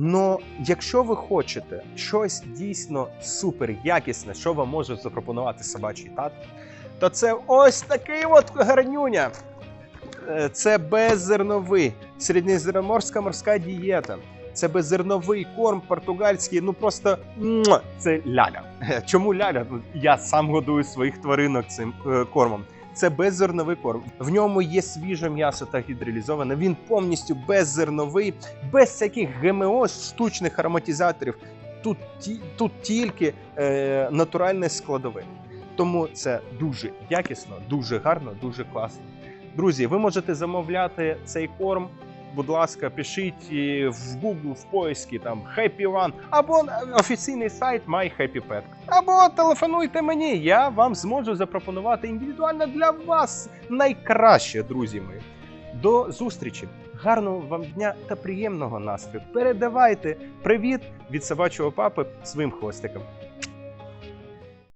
Но якщо ви хочете щось дійсно супер якісне, що вам може запропонувати собачий тат, то це ось такий от гарнюня. Е, Це беззерновий, середньоземноморська морська дієта. Це беззерновий корм португальський, ну просто це ляля. Чому ляля? Ну, Я сам годую своїх тваринок цим е, кормом. Це беззерновий корм. В ньому є свіже м'ясо та гідролізоване. Він повністю беззерновий, без всяких ГМО, штучних ароматизаторів. Тут, тут тільки е, натуральне складове. Тому це дуже якісно, дуже гарно, дуже класно. Друзі, ви можете замовляти цей корм. Будь ласка, пишіть в Google в поискі там Happy One або офіційний сайт My Happy Pet. Або телефонуйте мені, я вам зможу запропонувати індивідуально для вас найкраще, друзі мої. До зустрічі! Гарного вам дня та приємного настрою. Передавайте привіт від собачого папи своїм хвостикам.